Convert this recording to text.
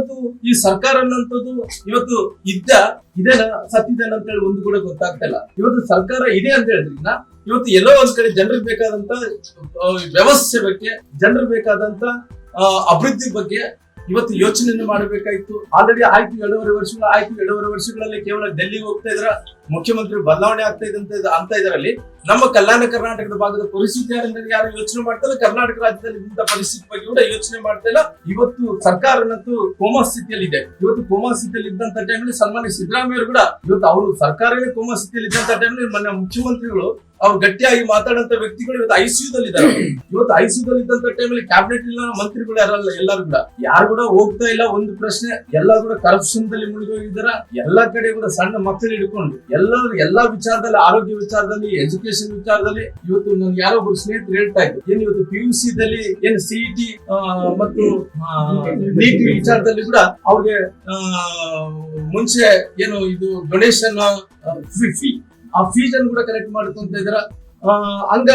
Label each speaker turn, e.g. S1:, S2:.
S1: ಇವತ್ತು ಈ ಸರ್ಕಾರ ಅನ್ನೋಂಥದ್ದು ಇವತ್ತು ಇದ್ದ, ಇದೇನ ಸತ್ತಿದೇನ ಅಂತ ಹೇಳಿ ಒಂದು ಕೂಡ ಗೊತ್ತಾಗ್ತಾ ಇಲ್ಲ. ಇವತ್ತು ಸರ್ಕಾರ ಇದೆ ಅಂತ ಹೇಳಿದ್ರಿಂದ ಇವತ್ತು ಎಲ್ಲೋ ಒಂದ್ ಕಡೆ ಜನರಿಗೆ ಬೇಕಾದಂತ ವ್ಯವಸ್ಥೆ ಬಗ್ಗೆ, ಜನರಿಗೆ ಬೇಕಾದಂತ ಅಭಿವೃದ್ಧಿ ಬಗ್ಗೆ ಇವತ್ತು ಯೋಚನೆಯನ್ನು ಮಾಡಬೇಕಾಯ್ತು. ಆಲ್ರೆಡಿ ಆಯ್ತು ಎರಡೂವರೆ ವರ್ಷಗಳ, ಆಯ್ತು ಎರಡೂವರೆ ವರ್ಷಗಳಲ್ಲಿ ಕೇವಲ ಡೆಲ್ಲಿಗೆ ಹೋಗ್ತಾ ಇದ್ರ ಮುಖ್ಯಮಂತ್ರಿ ಬದಲಾವಣೆ ಆಗ್ತಾ ಇದ್ದಂತ ಅಂತ ಇದರಲ್ಲಿ ನಮ್ಮ ಕಲ್ಯಾಣ ಕರ್ನಾಟಕದ ಭಾಗದ ಪರಿಸ್ಥಿತಿ ಯಾರು ಯೋಚನೆ ಮಾಡ್ತಾ ಕರ್ನಾಟಕ ರಾಜ್ಯದಲ್ಲಿ ಇಂಥ ಪರಿಸ್ಥಿತಿ ಬಗ್ಗೆ ಕೂಡ ಯೋಚನೆ ಮಾಡ್ತಾ ಇಲ್ಲ. ಇವತ್ತು ಸರ್ಕಾರನಂತೂ ಕೋಮಾ ಸ್ಥಿತಿಯಲ್ಲಿ ಇದೆ ಇವತ್ತು ಕೋಮಾ ಸ್ಥಿತಿಯಲ್ಲಿ ಇದ್ದಂತ ಟೈಮಲ್ಲಿ ಸನ್ಮಾನ್ಯ ಸಿದ್ದರಾಮಯ್ಯ ಕೂಡ, ಇವತ್ತು ಅವರು ಸರ್ಕಾರವೇ ಕೋಮಾ ಸ್ಥಿತಿಯಲ್ಲಿ ಇದ್ದಂತ ಟೈಮಲ್ಲಿ ಮೊನ್ನೆ ಮುಖ್ಯಮಂತ್ರಿಗಳು ಅವ್ರು ಗಟ್ಟಿಯಾಗಿ ಮಾತಾಡಂತ ವ್ಯಕ್ತಿಗಳು ಇವತ್ತು ಐಸಿಯುದಲ್ಲಿ ಇದ್ದಾರೆ ಇವತ್ತು ಐಸಿಯುದಲ್ಲಿ ಇದ್ದಂತ ಟೈಮಲ್ಲಿ ಕ್ಯಾಬಿನೆಟ್ ಇಲ್ಲ ಮಂತ್ರಿಗಳು ಯಾರಲ್ಲ, ಎಲ್ಲರೂ ಕೂಡ. ಯಾರು ಕೂಡ ಹೋಗ್ತಾ ಇಲ್ಲ, ಒಂದು ಪ್ರಶ್ನೆ ಎಲ್ಲ ಕೂಡ ಕರಪ್ಷನ್ ದಲ್ಲಿ ಮುಳುಗೋಗಿದ್ದಾರ ಎಲ್ಲಾ ಕಡೆ ಕೂಡ ಸಣ್ಣ ಮಕ್ಕಳು ಹಿಡ್ಕೊಂಡು, ಎಲ್ಲರೂ ಎಲ್ಲಾ ವಿಚಾರದಲ್ಲಿ, ಆರೋಗ್ಯ ವಿಚಾರದಲ್ಲಿ ಎಜುಕೇಶನ್ ವಿಚಾರದಲ್ಲಿ ಇವತ್ತು ನನ್ಗೆ ಯಾರೋ ಒಬ್ಬರು ಸ್ನೇಹಿತರು ಹೇಳ್ತಾ ಇದ್ರು. ಏನ್ ಇವತ್ತು ಪಿ ಯು ಸಿ ದಲ್ಲಿ, ಏನ್ ಸಿಇಟಿ ಮತ್ತು ನೀಟ್ ವಿಚಾರದಲ್ಲಿ ಕೂಡ ಅವ್ರಿಗೆ ಮುಂಚೆ ಏನು ಇದು ಡೊನೇಷನ್ ಫೀ ಆ ಫೀಸ್ ಅನ್ನು ಕೂಡ ಕಲೆಕ್ಟ್ ಮಾಡ್ಕೊಂತ ಇದ್ರ ಹಂಗ